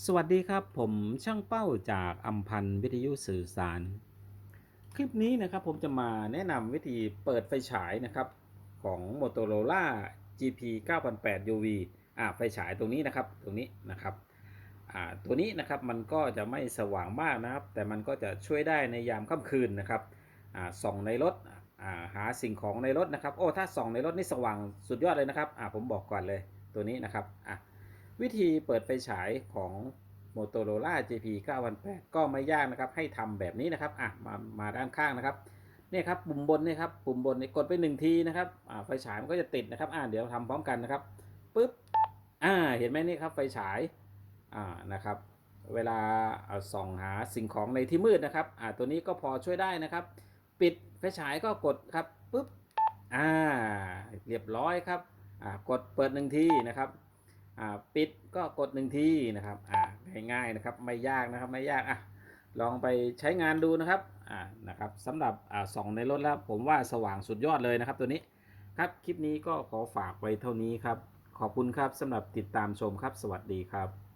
สวัสดีครับผมช่างเป้าจากอัมพันธ์วิทยุสื่อสาร คลิปนี้นะครับผมจะมาแนะนำวิธีเปิดไฟฉายนะครับของ Motorola GP 9008 UV อ่าไฟฉายตรงนี้นะครับตรงนี้นะครับอ่าตัวนี้นะครับมันก็จะไม่สว่างมากนะครับ แต่มันก็จะช่วยได้ในยามค่ำคืนนะครับอ่าส่องในรถอ่าหาสิ่งของในรถนะครับโอ้ถ้าส่องในรถนี่สว่างสุดยอดเลยนะครับอ่าผมบอกก่อนเลยตัวนี้นะครับอะ วิธีเปิดไฟฉายของ Motorola JP 9008ก็ไม่ยากนะครับ ให้ทำแบบนี้นะครับ อะ มา มาด้านข้างนะครับ เนี่ยครับ ปุ่มบนเนี่ยครับ ปุ่มบนนี่กดไปหนึ่งทีนะครับ อ่า ไฟฉายมันก็จะติดนะครับ อ่าเดี๋ยวทำพร้อมกันนะครับ ปึ๊บ อ่า เห็นไหมนี่ครับ ไฟฉาย อ่า นะครับ เวลาเอาส่องหาสิ่งของในที่มืดนะครับ อ่า ตัวนี้ก็พอช่วยได้นะครับ ปิดไฟฉายก็กดครับ ปึ๊บ อ่า เรียบร้อยครับ อ่า กดเปิดหนึ่งทีนะครับ ปิดก็กดหนึ่งทีนะครับอ่าง่ายๆนะครับไม่ยากนะครับไม่ยากอะลองไปใช้งานดูนะครับอ่านะครับสำหรับอ่าส่องในรถแล้วผมว่าสว่างสุดยอดเลยนะครับตัวนี้ครับคลิปนี้ก็ขอฝากไว้เท่านี้ครับขอบคุณครับสำหรับติดตามชมครับสวัสดีครับ